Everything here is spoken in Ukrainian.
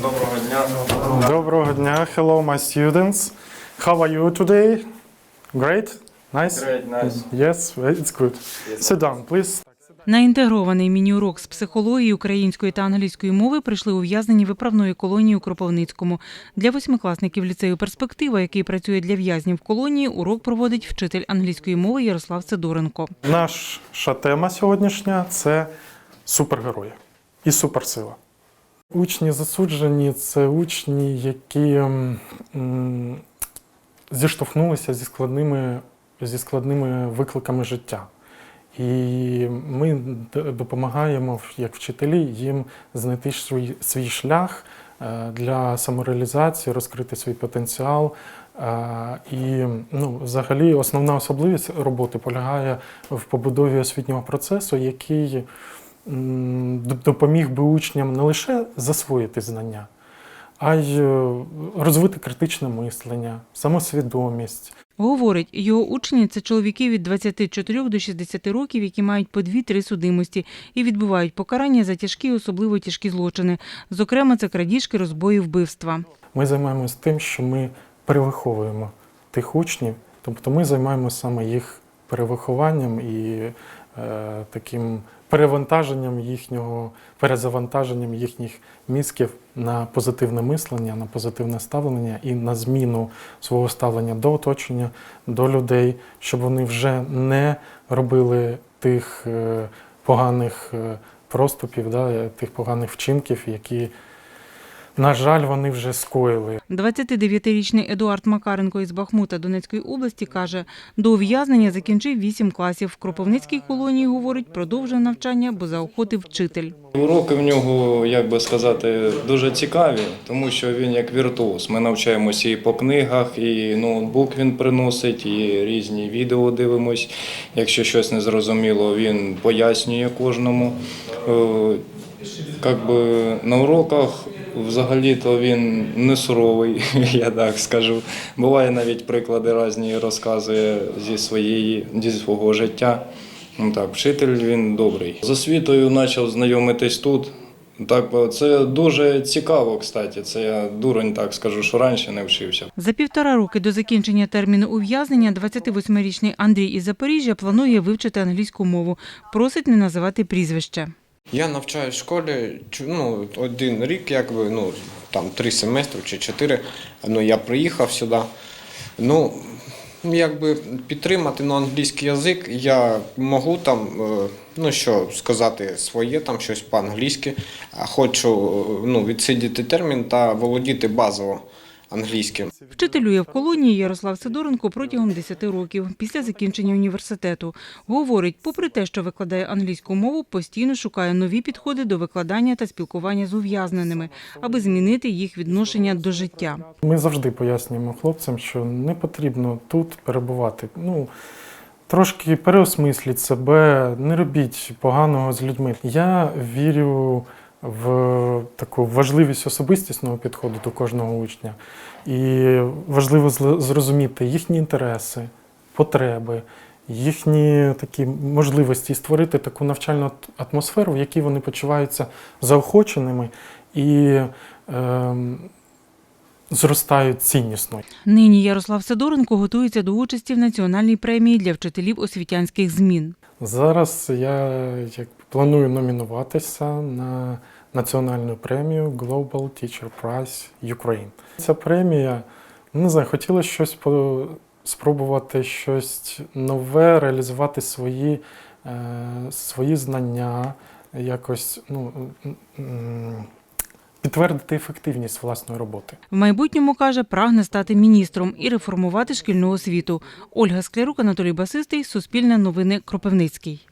Доброго дня. Доброго дня. Hello, my students. How are you today? Great? Nice? Great, nice. Yes, it's good. Sit down, please. На інтегрований міні-урок з психології української та англійської мови прийшли ув'язнені виправної колонії у Кропивницькому. Для восьмикласників ліцею перспектива, який працює для в'язнів в колонії, урок проводить вчитель англійської мови Ярослав Сидоренко. Наша тема сьогоднішня це супергерої і суперсила. Учні засуджені це учні, які зіштовхнулися зі складними, зі складними викликами життя. І ми допомагаємо як вчителі їм знайти свій, свій шлях е, для самореалізації, розкрити свій потенціал. Е, І ну, взагалі основна особливість роботи полягає в побудові освітнього процесу, який допоміг би учням не лише засвоїти знання, а й е, розвити критичне мислення, самосвідомість. Говорить, його учні це чоловіки від 24 до 60 років, які мають по дві-три судимості і відбувають покарання за тяжкі, особливо тяжкі злочини. Зокрема, це крадіжки, розбої, вбивства. Ми займаємося тим, що ми перевиховуємо тих учнів, тобто ми займаємося саме їх перевихованням і таким перевантаженням їхнього, перезавантаженням їхніх мізків на позитивне мислення, на позитивне ставлення і на зміну свого ставлення до оточення, до людей, щоб вони вже не робили тих е, поганих е, проступів, да, е, тих поганих вчинків, які на жаль, вони вже скоїли. 29-річний Едуард Макаренко із Бахмута Донецької області каже, до ув'язнення закінчив 8 класів. В Кропивницькій колонії, говорить, продовжив навчання, бо заохотив вчитель. Уроки в нього, як би сказати, дуже цікаві, тому що він як віртуоз. Ми навчаємося і по книгах, і ноутбук він приносить, і різні відео дивимось. Якщо щось не зрозуміло, він пояснює кожному. Е, Как би на уроках взагалі-то він не суровий, я так скажу. Буває навіть приклади різні розказує зі своєї зі свого життя. Ну так, вчитель він добрий. З освітою почав знайомитись тут. Так, це дуже цікаво, кстати. Це я дурень так скажу, що раніше не вчився. За півтора роки до закінчення терміну ув'язнення 28-річний Андрій із Запоріжжя планує вивчити англійську мову. Просить не називати прізвище. Я навчаюсь в школі ну, один рік, якби, ну, там три семестри чи чотири. Ну, я приїхав сюди. Ну, якби підтримати ну, англійський язик, я можу там, е, ну що сказати своє, там щось по-англійськи. Хочу е, ну, відсидіти термін та володіти базово англійським. Вчителює в колонії Ярослав Сидоренко протягом 10 років після закінчення університету. Говорить, попри те, що викладає англійську мову, постійно шукає нові підходи до викладання та спілкування з ув'язненими, аби змінити їх відношення до життя. Ми завжди пояснюємо хлопцям, що не потрібно тут перебувати. Ну, трошки переосмисліть себе, не робіть поганого з людьми. Я вірю в таку важливість особистісного підходу до кожного учня. І важливо зрозуміти їхні інтереси, потреби, їхні такі можливості і створити таку навчальну атмосферу, в якій вони почуваються заохоченими і ем, зростають ціннісно. Нині Ярослав Сидоренко готується до участі в національній премії для вчителів освітянських змін. Зараз я як планую номінуватися на національну премію Global Teacher Prize Ukraine. Ця премія, не знаю, хотілося щось по, спробувати щось нове, реалізувати свої, е, свої знання, якось ну, підтвердити ефективність власної роботи. В майбутньому каже, прагне стати міністром і реформувати шкільну освіту. Ольга Склярук, Анатолій Басистий, Суспільне новини, Кропивницький.